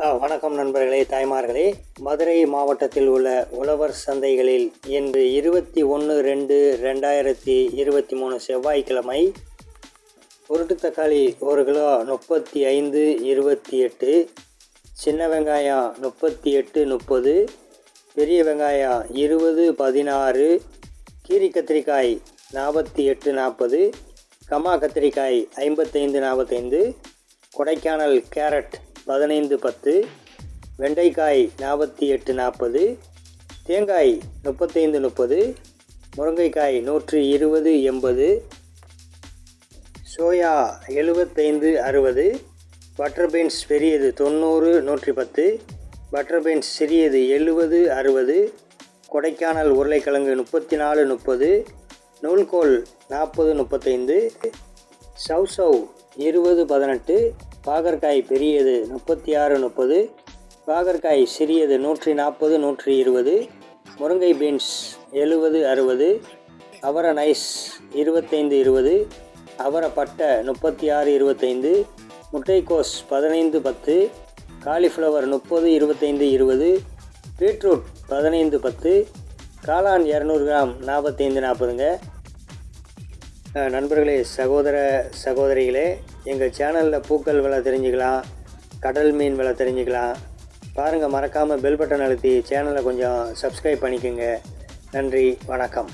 வணக்கம் நண்பர்களே தாய்மார்களே. மதுரை மாவட்டத்தில் உள்ள உழவர் சந்தைகளில் இன்று இருபத்தி ஒன்று ரெண்டு ரெண்டாயிரத்தி இருபத்தி மூணு செவ்வாய்க்கிழமை உருட்டு தக்காளி ஒரு கிலோ முப்பத்தி ஐந்து இருபத்தி எட்டு சின்ன வெங்காயம் முப்பத்தி எட்டு முப்பது பெரிய வெங்காயம் இருபது பதினாறு கீரி கத்திரிக்காய் நாற்பத்தி எட்டு நாற்பது கமா கத்திரிக்காய் ஐம்பத்தைந்து நாற்பத்தைந்து கொடைக்கானல் கேரட் பதினைந்து பத்து வெண்டைக்காய் நாற்பத்தி எட்டு நாற்பது தேங்காய் முப்பத்தைந்து முப்பது முருங்கைக்காய் நூற்றி இருபது எண்பது சோயா எழுபத்தைந்து அறுபது பட்டர் பீன்ஸ் பெரியது தொண்ணூறு நூற்றி பத்து பட்டர் பீன்ஸ் சிறியது எழுபது அறுபது கொடைக்கானல் உருளைக்கிழங்கு முப்பத்தி நாலு முப்பது நூல்கோல் நாற்பது முப்பத்தைந்து சவ் சவ் இருபது பதினெட்டு பாகற்காய் பெரியது முப்பத்தி ஆறு முப்பது பாகற்காய் சிறியது நூற்றி நாற்பது நூற்றி இருபது முருங்கை பீன்ஸ் எழுபது அறுபது அவர நைஸ் இருபத்தைந்து இருபது அவர பட்டை முப்பத்தி ஆறு இருபத்தைந்து முட்டைக்கோஸ் பதினைந்து பத்து காலிஃப்ளவர் முப்பது இருபத்தைந்து இருபது பீட்ரூட் பதினைந்து பத்து காளான் இரநூறு கிராம் நாற்பத்தைந்து நாற்பதுங்க. நண்பர்களே சகோதர சகோதரிகளே எங்கள் சேனலில் பூக்கள் விலை தெரிஞ்சுக்கலாம் கடல் மீன் விலை தெரிஞ்சுக்கலாம். பாருங்கள் மறக்காமல் பெல் பட்டன் அழுத்தி சேனலை கொஞ்சம் சப்ஸ்கிரைப் பண்ணிக்கோங்க. நன்றி வணக்கம்.